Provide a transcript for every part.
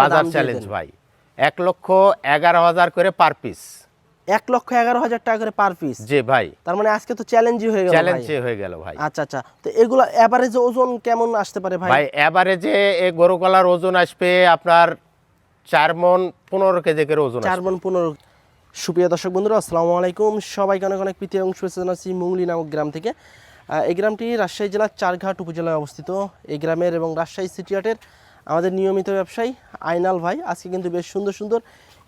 বাজার চ্যালেঞ্জ ভাই। এক লক্ষ এগারো হাজার করে পার পিস এক লক্ষ এগারো হাজার টাকা করে পার পিস জি ভাই। তার মানে আজকে তো চ্যালেঞ্জই হয়ে গেল চ্যালেঞ্জ হয়ে গেল ভাই। আচ্ছা আচ্ছা। তো এগুলো এভারেজ ওজন কেমন আসতে পারে ভাই? ভাই এবারে এই গরু গলার ওজন আসবে আপনার চার মন পনেরো কেজি করে ওজন চার মন পনেরো। সুপ্রিয় দর্শক বন্ধুরা আসসালামু আলাইকুম। সবাইকে অনেক অনেক প্রীতি এবং শুভেচ্ছা জানাচ্ছি নামক গ্রাম থেকে। এই গ্রামটি রাজশাহী জেলার চারঘাট উপজেলায় অবস্থিত। এই গ্রামের এবং রাজশাহী সিটিহাটের আমাদের নিয়মিত ব্যবসায়ী আইনাল ভাই, আজকে কিন্তু বেশ সুন্দর সুন্দর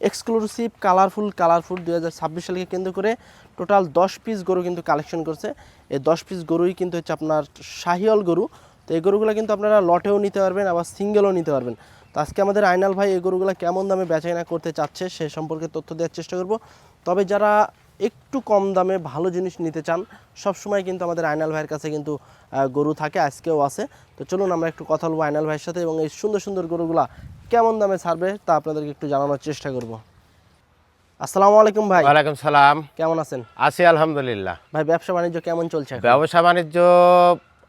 এক্সক্লুসিভ কালারফুল কালারফুল দু হাজার ছাব্বিশ সালকে কেন্দ্র করে টোটাল দশ পিস গরু কিন্তু কালেকশন করছে। এই দশ পিস গরুই কিন্তু হচ্ছে আপনার শাহিয়াল গরু। তো এই গরুগুলো কিন্তু আপনারা লটেও নিতে পারবেন, আবার সিঙ্গেলও নিতে পারবেন। তো আজকে আমাদের আইনাল ভাই এই গরুগুলো কেমন দামে বেচাকেনা করতে চাচ্ছে সে সম্পর্কে তথ্য দেওয়ার চেষ্টা করব। তবে যারা একটু কম দামে ভালো জিনিস নিতে চান সব সময় কিন্তু আমাদের আইনাল ভাইয়ের কাছে কিন্তু গরু থাকে আজকেও আছে। তো চলুন আমরা একটু কথা বলব আইনাল ভাইয়ের সাথে এবং এই সুন্দর সুন্দর গরুগুলা কেমন দামে ছাড়বে তা আপনাদেরকে একটু জানানোর চেষ্টা করব। আসসালামু আলাইকুম ভাই। ওয়ালাইকুম সালাম। কেমন আছেন? আছি আলহামদুলিল্লাহ। ভাই ব্যবসা বাণিজ্য কেমন চলছে ব্যবসা বাণিজ্য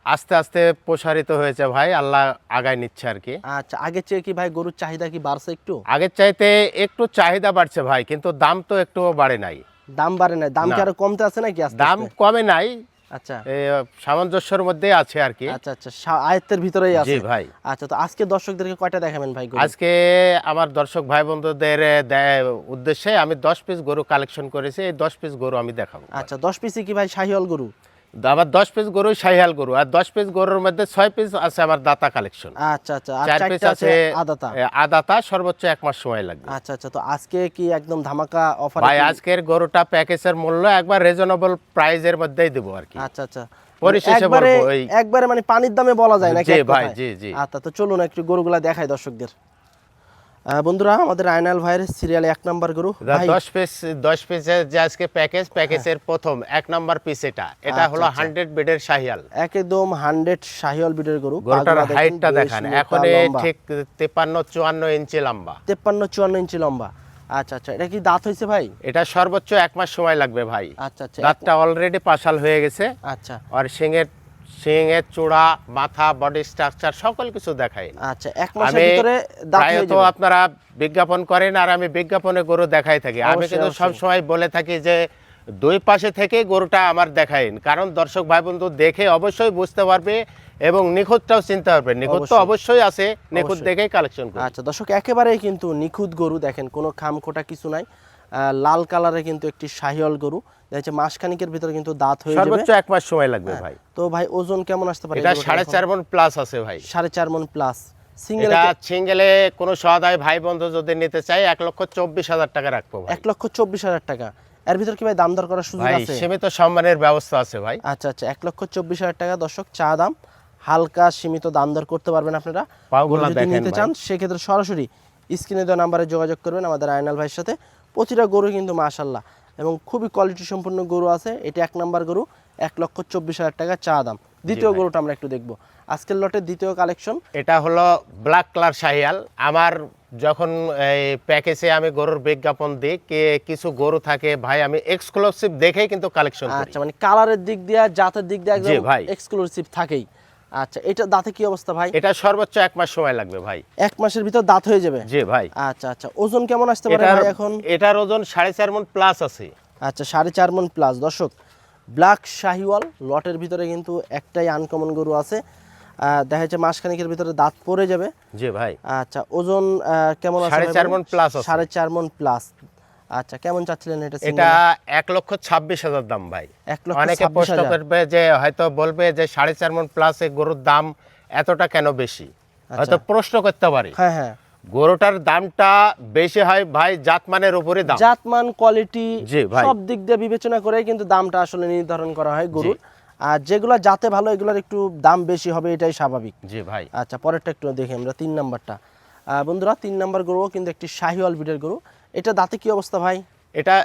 আস্তে আস্তে প্রসারিত হয়েছে ভাই আল্লাহ আগায় নিচ্ছে আর কি। আচ্ছা আগের চেয়ে কি ভাই গরুর চাহিদা কি বাড়ছে একটু? আগের চাইতে একটু চাহিদা বাড়ছে ভাই কিন্তু দাম তো একটু বাড়ে নাই। দাম বাড়ে না দাম কি আরও কমতে আছে নাকি আস্তে দাম কমে নাই। আচ্ছা। সামঞ্জস্যের মধ্যে আছে আর কি। আচ্ছা আচ্ছা আয়ত্তের ভিতরেই আছে। জি ভাই। আচ্ছা তো আজকে দর্শকদেরকে কয়টা দেখাবেন ভাই? আজকে আমার দর্শক ভাই বন্ধুদের উদ্দেশ্যে আমি দশ পিস গরু কালেকশন করেছি। এই দশ পিস গরু আমি দেখাবো। আচ্ছা দশ পিসে কি ভাই শাহিওয়াল গরু? আমার দশ পিস গরু শাহিয়াল গরু আর দশ পিস গরুর মধ্যে ছয় পিস আছে আমার দাতা কালেকশন আচ্ছা আচ্ছা চার পিস আছে আদাতা? আদাতা সর্বোচ্চ এক মাস সময় লাগবে। আচ্ছা আচ্ছা তো আজকে কি একদম ধামাকা অফার ভাই আজকের গরুটা প্যাকেজের মূল্য একবার রিজনেবল প্রাইজের মধ্যেই দেবো আর কি। আচ্ছা আচ্ছা। পরিশেষে একবারে বলব একবারে মানে পানির দামে বলা যায় নাকি জি ভাই, জি, জি। আচ্ছা তো চলুন একটু গরুগুলা দেখাই দর্শকদের। বন্ধুরা আমাদের আয়নাল ভাইয়ের সিরিয়াল এক নাম্বার গরু। ভাই দশ পিস দশ পিসের যে আজকে প্যাকেজ প্যাকেজের প্রথম এক নাম্বার পিস এটা। এটা আচ্ছা, হলো হান্ড্রেড বেডের শাহিয়াল। একদম হান্ড্রেড শাহিওয়াল বিটের গরু। গরুটার হাইটটা দেখান এখন ঠিক তেপান্ন চুয়ান্ন ইঞ্চি লম্বা। তেপান্ন চুয়ান্ন ইঞ্চি লম্বা। আচ্ছা আচ্ছা। এটা কি দাঁত হয়েছে ভাই? এটা সর্বোচ্চ এক মাস সময় লাগবে ভাই। আচ্ছা আচ্ছা। দাঁতটা অলরেডি পাশাল হয়ে গেছে। আচ্ছা। আর চূড়া মাথা বডি স্ট্রাকচার সকল কিছু দেখাই। আচ্ছা এক মাসের ভিতরে দাঁত যাবে। আপনারা বিজ্ঞাপন করেন আর আমি বিজ্ঞাপনে গরু দেখাই থাকি। আমি কিন্তু সব সময় বলে থাকি যে দুই পাশে থেকে গরুটা আমার দেখাইন। কারণ দর্শক ভাই বন্ধু দেখে অবশ্যই বুঝতে পারবে এবং নিখুঁতটাও চিনতে পারবে। নিখুঁত তো অবশ্যই। আছে নিখুঁত। দেখেই কালেকশন করবে আচ্ছা দর্শক একেবারেই কিন্তু নিখুঁত গরু দেখেন কোনো খামখোটা কিছু নাই। আহ, লাল কালারে কিন্তু একটি শাহিওয়াল গরু। দেখছে মাসখানিকের ভিতরে কিন্তু দাঁত হয়ে যাবে। সর্বোচ্চ এক মাস সময় লাগবে ভাই। তো ভাই ওজন কেমন আসতে পারে এটা সাড়ে চার মন প্লাস আছে ভাই। সাড়ে চার মন প্লাস সিঙ্গেল সিঙ্গেলে কোনো সহায় ভাই বন্ধু যদি নিতে চাই এক লক্ষ চব্বিশ হাজার টাকা রাখব এক লক্ষ চব্বিশ হাজার টাকা। এর ভিতর কি ভাই দাম দর করার সুযোগ আছে? সীমিত সম্মানের ব্যবস্থা আছে ভাই। আচ্ছা আচ্ছা এক লক্ষ চব্বিশ হাজার টাকা দর্শক চা দাম হালকা সীমিত দাম দর করতে পারবেন আপনারা। যদি নিতে চান সেক্ষেত্রে সরাসরি স্ক্রিনে দেওয়া নাম্বারে যোগাযোগ করবেন আমাদের আয়নাল ভাইয়ের সাথে। প্রতিটা গরু কিন্তু মাশাল্লাহ এবং খুবই কোয়ালিটি সম্পন্ন গরু আছে। এটা এক নাম্বার গরু এক লক্ষ চব্বিশ হাজার টাকা চা দাম। দ্বিতীয় গরুটা আমরা একটু দেখব। আজকের লটের দ্বিতীয় কালেকশন এটা হলো ব্ল্যাক কালার শাহিয়াল। আমার যখন এই প্যাকেজে আমি গরুর বিজ্ঞাপন দিই কে কিছু গরু থাকে ভাই আমি এক্সক্লুসিভ দেখেই কিন্তু কালেকশন আচ্ছা মানে কালারের দিক দিয়ে জাতের দিক দিয়ে একদম ভাই। এক্সক্লুসিভ থাকেই। আচ্ছা এটা দাঁতে কি অবস্থা ভাই? এটা সর্বোচ্চ এক মাস সময় লাগবে ভাই। এক মাসের ভিতর দাঁত হয়ে যাবে? জি ভাই। আচ্ছা আচ্ছা ওজন কেমন আসতে পারে ভাই এখন? এটার ওজন সাড়ে চার মন প্লাস আছে। আচ্ছা সাড়ে চার মন প্লাস দর্শক ব্ল্যাক শাহিওয়াল লটের ভিতরে কিন্তু একটাই আনকমন গরু আছে। দেখা যাচ্ছে মাসখানিকের ভিতরে দাঁত পড়ে যাবে। জি ভাই। আচ্ছা ওজন কেমন আছে সাড়ে ভাই চার বলুন? মণ আছে। সাড়ে চার মন প্লাস আচ্ছা কেমন চাচ্ছিলেন এটা এটা এক লক্ষ ছাব্বিশ হাজার দাম ভাই। অনেকে প্রশ্ন করবে যে হয়তো বলবে যে সাড়ে চার মন প্লাস এই গরুর দাম এতটা কেন বেশি? হয়তো প্রশ্ন করতে পারে। হ্যাঁ হ্যাঁ। গরুটার দামটা বেশি হয় ভাই জাতমানের উপরে দাম। জাতমান কোয়ালিটি সব দিক দিয়ে বিবেচনা করে কিন্তু দামটা আসলে নির্ধারণ করা হয় গরুর। আর যেগুলো জাতে ভালো এগুলোর একটু দাম বেশি হবে এটাই স্বাভাবিক। জি ভাই। আচ্ছা পরেরটা একটু দেখি আমরা তিন নাম্বারটা। বন্ধুরা তিন নাম্বার গরুও কিন্তু একটি শাহিওয়াল বিটের গরু। এটা দাঁতে কি অবস্থা ভাই? এটা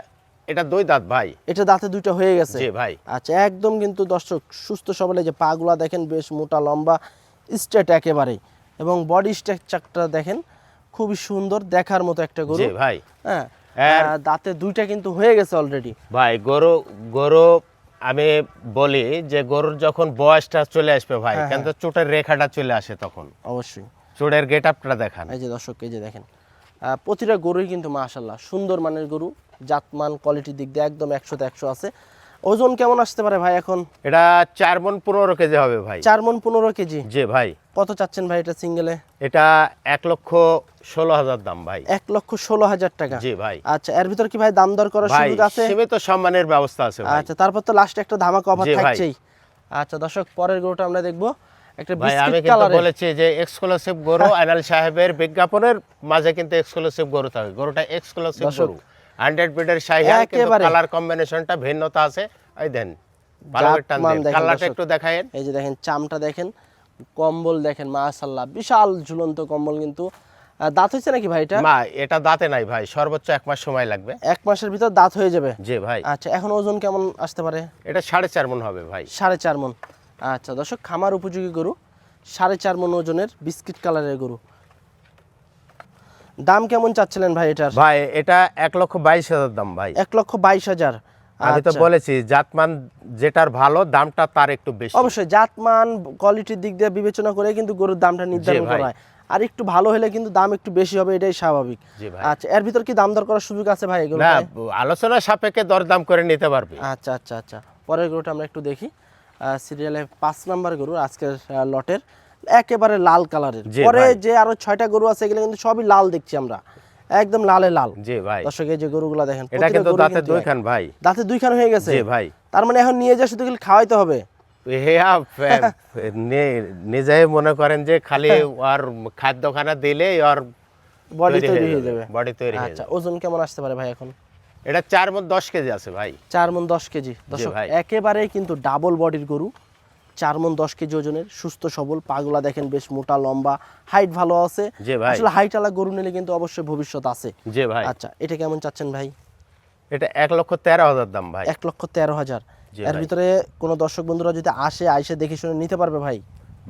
এটা দুই দাঁত ভাই। এটা দাঁতে দুইটা হয়ে গেছে? জি ভাই। আচ্ছা একদম কিন্তু দর্শক সুস্থ সবলে যে পাগুলা দেখেন বেশ মোটা লম্বা স্ট্রেট একেবারেই এবং বডি স্ট্রাকচারটা দেখেন খুবই সুন্দর দেখার মতো একটা গরু। জি ভাই। হ্যাঁ দাঁতে দুইটা কিন্তু হয়ে গেছে অলরেডি ভাই গরু গরু আমি বলি যে গরুর যখন বয়সটা চলে আসবে ভাই হ্যাঁ, কিন্তু চোটের রেখাটা চলে আসে তখন। অবশ্যই। চোটের গেট আপটা দেখান। এই যে দর্শক এই যে দেখেন প্রতিটা গরুই কিন্তু মাশাল্লাহ সুন্দর মানের গরু জাতমান কোয়ালিটির দিক দিয়ে একদম একশোতে একশো আছে। ওজন কেমন আসতে পারে ভাই এখন? এটা চার মন পনেরো কেজি হবে ভাই। চার মন পনেরো কেজি? যে ভাই। কত চাচ্ছেন ভাই এটা সিঙ্গেলে? এটা এক লক্ষ ষোলো হাজার দাম ভাই। এক লক্ষ ষোলো হাজার টাকা? জি ভাই। আচ্ছা এর ভিতর কি ভাই দাম দর করার সুযোগ আছে? সীমিত সম্মানের ব্যবস্থা আছে আচ্ছা তারপর তো লাস্টে একটা ধামাকা অফার থাকছেই। আচ্ছা দর্শক পরের গরুটা আমরা দেখব। একটা ভাই আমি কিন্তু বলেছি যে এক্সক্লুসিভ গরু আনাল সাহেবের বিজ্ঞাপনের মাঝে কিন্তু এক্সক্লুসিভ গরু থাকে গরুটা এক্সক্লুসিভ গরু। শাহিয়াল কিন্তু কালার কম্বিনেশনটা ভিন্নতা আছে। এই দেন ভালো করে টান জাতমান দেন। দেখেন কালারটা একটু দেখায়েন। এই যে দেখেন চামটা দেখেন কম্বল দেখেন বিশাল ঝুলন্ত কম্বল কিন্তু। দাঁত হয়েছে নাকি ভাই এটা? এটা দাঁতে নাই ভাই সর্বোচ্চ এক মাস সময় লাগবে। এক মাসের ভিতর দাঁত হয়ে যাবে? জি ভাই। আচ্ছা এখন ওজন কেমন আসতে পারে? এটা সাড়ে চার মন হবে ভাই। সাড়ে চার মন। আচ্ছা দর্শক খামার উপযোগী গরু সাড়ে চার মন ওজনের বিস্কিট কালারের গরু। দাম কেমন চাচ্ছিলেন ভাই এটার? ভাই এটা এক লক্ষ বাইশ হাজার দাম ভাই। এক লক্ষ বাইশ হাজার। আমি তো আচ্ছা। বলেছি জাতমান যেটার ভালো দামটা তার একটু বেশি। অবশ্যই জাতমান কোয়ালিটির দিক দিয়ে বিবেচনা করে কিন্তু গরুর দামটা নির্ধারণ। করা হয়। আর একটু ভালো হলে কিন্তু দাম একটু বেশি হবে এটাই স্বাভাবিক। আচ্ছা এর ভিতর কি দাম দর করার সুযোগ আছে ভাই এগুলো না আলোচনা সাপেক্ষে দর দাম করে নিতে পারবে। আচ্ছা আচ্ছা আচ্ছা। পরের গরুটা আমরা একটু দেখি। সিরিয়ালে পাঁচ নাম্বার গরু আজকের লটের একেবারে লাল কালারের। পরে যে আরও ছয়টা গরু আছে এগুলো কিন্তু সবই লাল দেখছি আমরা। একদম লালে লাল। জি ভাই। দর্শক এই যে গরুগুলা দেখেন এটা কিন্তু দাঁতে দুই খান ভাই। দাঁতে দুইখান হয়ে গেছে। জি ভাই। তার মানে এখন নিয়ে যা শুধু খাওয়াইতে হবে? হেয়া নিজে মনে করেন যে খালি ওর খাদ্যখানা দিলে ওর বডি তৈরি হয়ে যাবে। বডি তৈরি আচ্ছা ওজন কেমন আসতে পারে ভাই এখন? এটা চার মন দশ কেজি আছে ভাই। চার মন দশ কেজি। দর্শক। একেবারে কিন্তু ডাবল বডির গরু চার মন দশ কেজি ওজনের সুস্থ সবল পাগুলা দেখেন বেশ মোটা লম্বা হাইট ভালো আছে। আসলে হাইট আলা গরু নিলে কিন্তু অবশ্যই ভবিষ্যৎ আছে। যে ভাই। আচ্ছা এটা কেমন চাচ্ছেন ভাই? এটা এক লক্ষ তেরো হাজার দাম ভাই। এক লক্ষ তেরো হাজার। এর ভিতরে কোনো দর্শক বন্ধুরা যদি আসে আইসে দেখে শুনে নিতে পারবে ভাই?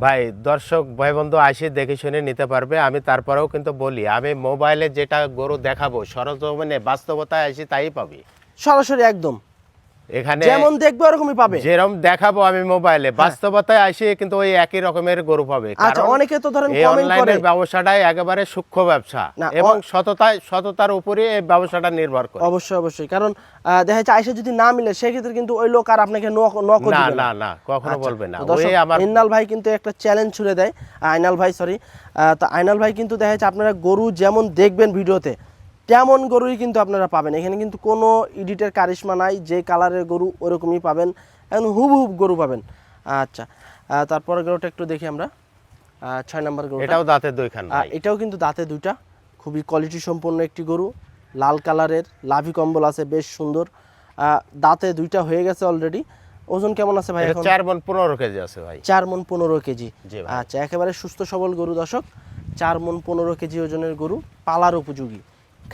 ভাই, দর্শক ভাই বন্ধু আসে দেখে শুনে নিতে পারবে, আমি তারপরেও কিন্তু বলি, আমি মোবাইলে যেটা গরু দেখাবো, সরজমিনে বাস্তবতায় আসি তাই পাবি। সরাসরি একদম। এখানে যেমন দেখবে ওরকমই পাবে। যেরকম দেখাবো আমি মোবাইলে বাস্তবতায় আসে কিন্তু ওই একই রকমের গরু পাবে। হ্যাঁ। আচ্ছা অনেকে তো ধরেন কমেন্ট করে। ব্যবসাটাই একেবারে সূক্ষ্ম ব্যবসা এবং সততায় সততার উপরে এই ব্যবসাটা নির্ভর করে। অবশ্যই অবশ্যই। কারণ দেখা যাচ্ছে আইসে যদি না মিলে সেক্ষেত্রে কিন্তু ওই লোক আর আপনাকে নক নক না দিবে না না কখনো আচ্ছা, বলবে না। ওই আমার ইন্নাল ভাই কিন্তু একটা চ্যালেঞ্জ ছুড়ে দেয়। আইনাল ভাই সরি তো আইনাল ভাই কিন্তু দেখা যাচ্ছে আপনারা গরু যেমন দেখবেন ভিডিওতে তেমন গরুই কিন্তু আপনারা পাবেন। এখানে কিন্তু কোনো এডিটের কারিশমা নাই যে কালারের গরু ওরকমই পাবেন এখন হুব হুব গরু পাবেন। আচ্ছা তারপরে গরুটা একটু দেখি আমরা। ছয় নম্বর গরু এটাও দাঁতে দুইখান এটাও কিন্তু দাঁতে দুইটা। খুবই কোয়ালিটি সম্পন্ন একটি গরু। লাল কালারের লাভি কম্বল আছে বেশ সুন্দর। আহ, দাঁতে দুইটা হয়ে গেছে অলরেডি ওজন কেমন আছে ভাই এখন? চার মন পনেরো কেজি আছে ভাই। চার মন পনেরো কেজি। আচ্ছা একেবারে সুস্থ সবল গরু দর্শক। চার মন পনেরো কেজি ওজনের গরু পালার উপযোগী।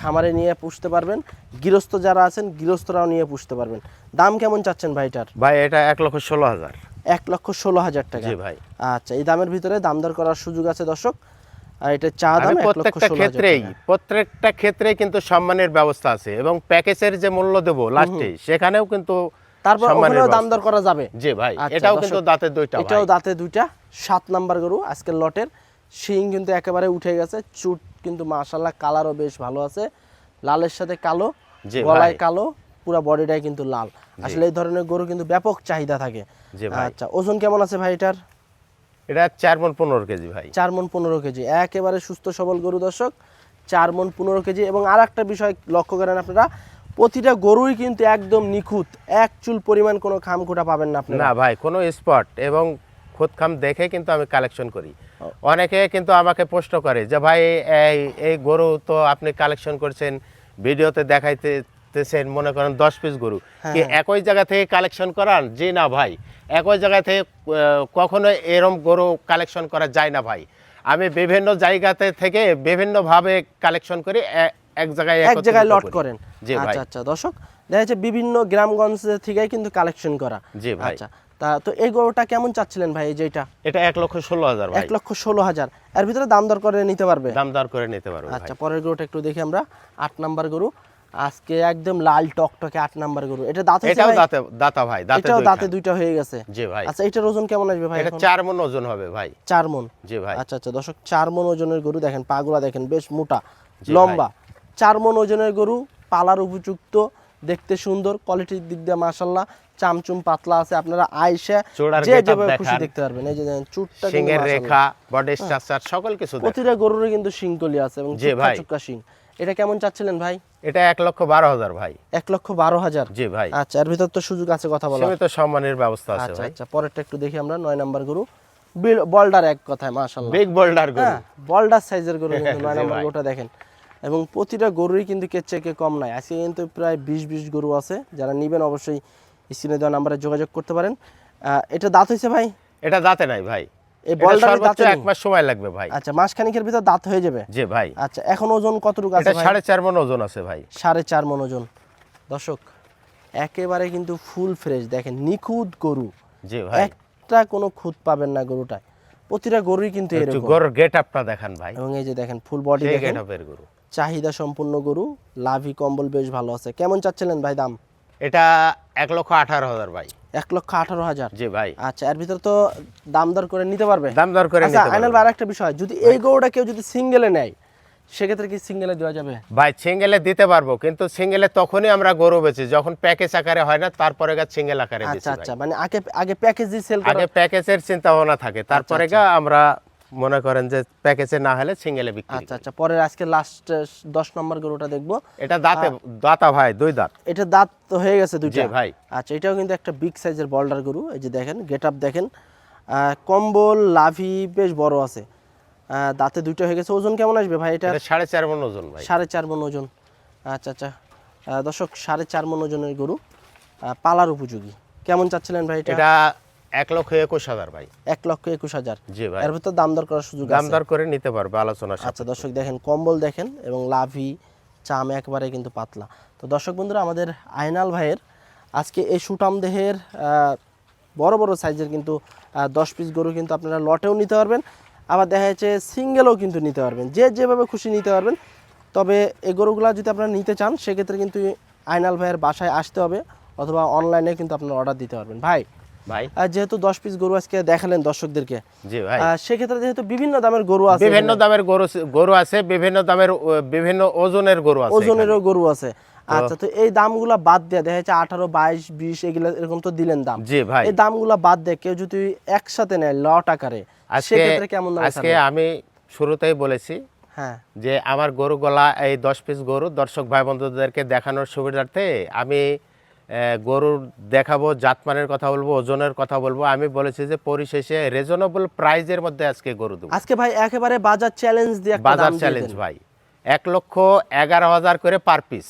খামারে নিয়ে পুষতে পারবেন। গৃহস্থ যারা আছেন গৃহস্থরাও নিয়ে পুষতে পারবেন। দাম কেমন চাচ্ছেন ভাইটার? ভাই এটা এক লক্ষ ষোলো হাজার। এক লক্ষ ষোলো হাজার টাকা। ভাই। আচ্ছা এই দামের ভিতরে দাম দর করার সুযোগ আছে দর্শক? আর এটা চা দাম প্রত্যেকটা ক্ষেত্রেই প্রত্যেকটা ক্ষেত্রে কিন্তু সম্মানের ব্যবস্থা আছে এবং প্যাকেজের যে মূল্য দেবো লাস্টে সেখানেও কিন্তু তারপর ওখানেও দাম দর করা যাবে। জি ভাই আচ্ছা, এটাও কিন্তু দাঁতের দুইটা এটাও। দাঁতে দুইটা সাত নাম্বার গরু আজকের লটের। শিং কিন্তু একেবারে উঠে গেছে চুট কিন্তু মাশাল্লাহ কালারও বেশ ভালো আছে। লালের সাথে কালো গলায় কালো পুরো বডিটাই কিন্তু লাল। আসলে এই ধরনের গরু কিন্তু ব্যাপক চাহিদা থাকে। আচ্ছা ওজন কেমন আছে ভাই এটার? এটা চার মন পনেরো কেজি ভাই। চার মন পনেরো কেজি। একেবারে সুস্থ সবল গরু দর্শক চার মন পনেরো কেজি। এবং আর একটা বিষয় লক্ষ্য করেন আপনারা প্রতিটা গরুই কিন্তু একদম নিখুঁত। এক চুল পরিমাণ কোনো খামখোটা পাবেন না আপনারা। না ভাই কোনো স্পট এবং খোদ খাম দেখে কিন্তু আমি কালেকশন করি। অনেকে কিন্তু আমাকে প্রশ্ন করে যে ভাই এই এই গরু তো আপনি কালেকশন করছেন ভিডিওতে দেখাইতেছেন মনে করেন দশ পিস গরু। কি একই জায়গা থেকে কালেকশন করান জি না ভাই। একই জায়গা থেকে কখনো এরম গরু কালেকশন করা যায় না ভাই। আমি বিভিন্ন জায়গাতে থেকে বিভিন্নভাবে কালেকশন করি এক জায়গায় এক জায়গায় লট করেন। জি আচ্ছা আচ্ছা। দর্শক দেখা যাচ্ছে বিভিন্ন গ্রামগঞ্জ থেকে কিন্তু কালেকশন করা। জি ভাই। আচ্ছা। তা তো এই গরুটা কেমন চাচ্ছিলেন ভাই এই যেটা এটা? এক লক্ষ ষোলো হাজার এক লক্ষ ষোলো হাজার। এর ভিতরে দাম দর করে নিতে পারবে? দাম দর করে নিতে পারব আচ্ছা পরের গরুটা একটু দেখি আমরা। আট নাম্বার গরু। আজকে একদম লাল টকটকে আট নাম্বার গরু। এটা দাঁত এটাও? দাঁতে দাতা ভাই দাঁতে এটাও। দাঁতে দুইটা হয়ে গেছে। জি ভাই। আচ্ছা এটার ওজন কেমন আসবে ভাই এটা এখন? চার মন ওজন হবে ভাই। চার মন জি ভাই। আচ্ছা আচ্ছা দর্শক চার মন ওজনের গরু দেখেন পাগুলা দেখেন বেশ মোটা লম্বা। চার মন ওজনের গরু পালার উপযুক্ত দেখতে সুন্দর কোয়ালিটির দিক দিয়ে মাশাল্লাহ চামচুম পাতলা আছে আপনারা আইসা যে যেভাবে খুশি দেখতে পারবেন। এই যে দেখেন চুটটা সিংহের রেখা বডি স্ট্রাকচার সকল কিছু প্রতিটা গরুরই কিন্তু শিংকলি আছে এবং চুক্কা শিং। এটা কেমন চাচ্ছিলেন ভাই? এটা এক লক্ষ বারো হাজার ভাই। এক লক্ষ বারো হাজার? জি ভাই। আচ্ছা এর ভিতর তো সুযোগ আছে কথা বলা সীমিত সম্মানের ব্যবস্থা আছে আচ্ছা ভাই। আচ্ছা পরেরটা একটু দেখি আমরা। নয় নাম্বার গরু। বল্ডার এক কথায় মাশাল্লাহ বিগ বোল্ডার গরু। হ্যাঁ বল্ডার সাইজের গরু কিন্তু নয় নাম্বার গরুটা দেখেন। এবং প্রতিটা গরুরই কিন্তু কে চেকে কম নাই। আজকে কিন্তু প্রায় বিশ বিশ গরু আছে। যারা নেবেন অবশ্যই স্ক্রিনে দেওয়া নাম্বারে যোগাযোগ করতে পারেন। এটা দাঁত হয়েছে ভাই? এটা দাঁতে নাই ভাই। এই সর্বোচ্চ এক মাস সময় লাগবে ভাই। আচ্ছা মাস খানিকের ভিতর দাঁত হয়ে যাবে? জি ভাই। আচ্ছা এখন ওজন কতটুকু আছে ভাই? সাড়ে চার মন ওজন আছে ভাই। সাড়ে চার ওজন। দর্শক একেবারে কিন্তু ফুল ফ্রেশ। দেখেন নিখুঁত গরু। জি ভাই। একটা কোনো খুঁত পাবেন না গরুটায়। প্রতিটা গরুই কিন্তু এরকম। গরুর দেখান ভাই। এবং এই যে দেখেন ফুল বডি দেখেন। গরু। চাহিদা সম্পূর্ণ গরু লাভি কম্বল বেশ ভালো আছে। কেমন চাচ্ছিলেন ভাই দাম? এটা এক লক্ষ আঠারো হাজার ভাই। এক লক্ষ আঠারো হাজার? জি ভাই। আচ্ছা এর ভিতর তো দাম দর করে নিতে পারবে? দাম দর করে আচ্ছা আইনাল ভাই একটা বিষয় যদি এই গরুটা কেউ যদি সিঙ্গেলে নেয় সেক্ষেত্রে কি সিঙ্গেলে দেওয়া যাবে? ভাই সিঙ্গেলে দিতে পারব কিন্তু সিঙ্গেলে তখনই আমরা গরু বেচি যখন প্যাকেজ আকারে হয় না তারপরে গা সিঙ্গেল আকারে আচ্ছা আচ্ছা মানে আগে আগে প্যাকেজ দিয়ে সেল আগে প্যাকেজের চিন্তা ভাবনা থাকে তারপরে আচ্ছা। গা আমরা মনে করেন যে প্যাকেজে না হলে সিঙ্গেলে বিক্রি আচ্ছা আচ্ছা পরের আজকে লাস্ট দশ নম্বর গরুটা দেখব। এটা দাঁতে দাঁতা ভাই দুই দাঁত। এটা দাঁত তো হয়ে গেছে দুইটা। ভাই। আচ্ছা এটাও কিন্তু একটা বিগ সাইজের বল্ডার গরু। এই যে দেখেন গেট আপ দেখেন। কম্বল লাভি বেশ বড় আছে। দাঁতে দুইটা হয়ে গেছে। ওজন কেমন আসবে ভাই? এটা সাড়ে চার মন ওজন ভাই। সাড়ে চার মন ওজন। আচ্ছা আচ্ছা। দর্শক সাড়ে চার মন ওজনের গরু। পালার উপযোগী। কেমন চাচ্ছিলেন ভাই এটা? এটা এক লক্ষ একুশ হাজার ভাই। এক লক্ষ একুশ হাজার। জি ভাই। এর ভিতর দাম দর করার সুযোগ দাম দর করে নিতে পারবে আলোচনা আচ্ছা দর্শক দেখেন কম্বল দেখেন এবং লাভি চাম একবারে কিন্তু পাতলা। তো দর্শক বন্ধুরা আমাদের আয়নাল ভাইয়ের আজকে এই সুটাম দেহের বড় বড় সাইজের কিন্তু দশ পিস গরু কিন্তু আপনারা লটেও নিতে পারবেন। আবার দেখা যাচ্ছে সিঙ্গেলও কিন্তু নিতে পারবেন। যে যেভাবে খুশি নিতে পারবেন। তবে এই গরুগুলো যদি আপনারা নিতে চান সেক্ষেত্রে কিন্তু আয়নাল ভাইয়ের বাসায় আসতে হবে অথবা অনলাইনে কিন্তু আপনারা অর্ডার দিতে পারবেন। ভাই ভাই? যেহেতু দশ পিস গরু আজকে দেখালেন দর্শকদেরকে জি ভাই। সেক্ষেত্রে যেহেতু বিভিন্ন দামের গরু আছে বিভিন্ন দামের গরু গরু আছে বিভিন্ন দামের বিভিন্ন ওজনের গরু আছে ওজনেরও গরু আছে। আচ্ছা তো এই দামগুলা বাদ দিয়ে দেখা যাচ্ছে আঠারো বাইশ বিশ এগুলো এরকম তো দিলেন দাম। জি ভাই। এই দামগুলা বাদ দিয়ে কেউ যদি একসাথে নেয় লট আকারে সেক্ষেত্রে কেমন আজকে আমি শুরুতেই বলেছি হ্যাঁ। যে আমার গরু গলা এই দশ পিস গরু দর্শক ভাই বন্ধুদেরকে দেখানোর সুবিধার্থে আমি গরুর দেখাবো জাতমানের কথা বলব ওজনের কথা বলব। আমি বলেছি যে পরিশেষে রিজনেবল প্রাইজের মধ্যে আজকে গরু দেবো। আজকে ভাই একেবারে বাজার চ্যালেঞ্জ দিয়ে বাজার চ্যালেঞ্জ ভাই। এক লক্ষ এগারো হাজার করে পার পিস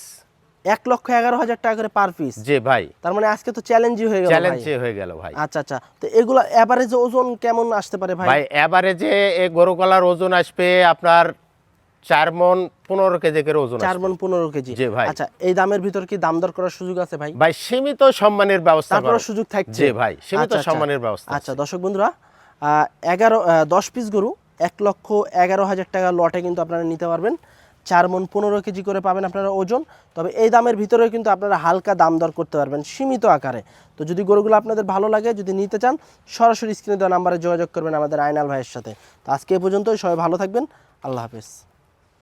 এক লক্ষ এগারো হাজার টাকা করে পার পিস জি ভাই। তার মানে আজকে তো চ্যালেঞ্জই হয়ে গেল চ্যালেঞ্জ ভাই। হয়ে গেল ভাই। আচ্ছা আচ্ছা। তো এগুলা এভারেজ ওজন কেমন আসতে পারে ভাই? ভাই এবারে এই গরু গলার ওজন আসবে আপনার চার মন পনেরো কেজি করে ওজন চার মন পনেরো কেজি। জি ভাই। আচ্ছা এই দামের ভিতর কি দাম দর করার সুযোগ আছে ভাই? ভাই সীমিত সম্মানের ব্যবস্থা তারপরে করা- সুযোগ থাকছে। জি ভাই সীমিত আচ্ছা, আচ্ছা। সম্মানের ব্যবস্থা আচ্ছা দর্শক বন্ধুরা এগারো দশ পিস গরু এক লক্ষ এগারো হাজার টাকা লটে কিন্তু আপনারা নিতে পারবেন। চার মন পনেরো কেজি করে পাবেন আপনারা ওজন। তবে এই দামের ভিতরেও কিন্তু আপনারা হালকা দাম দর করতে পারবেন সীমিত আকারে। তো যদি গরুগুলো আপনাদের ভালো লাগে যদি নিতে চান সরাসরি স্ক্রিনে দেওয়া নাম্বারে যোগাযোগ করবেন আমাদের আয়নাল ভাইয়ের সাথে। তো আজকে এ পর্যন্তই সবাই ভালো থাকবেন। আল্লাহ হাফেজ।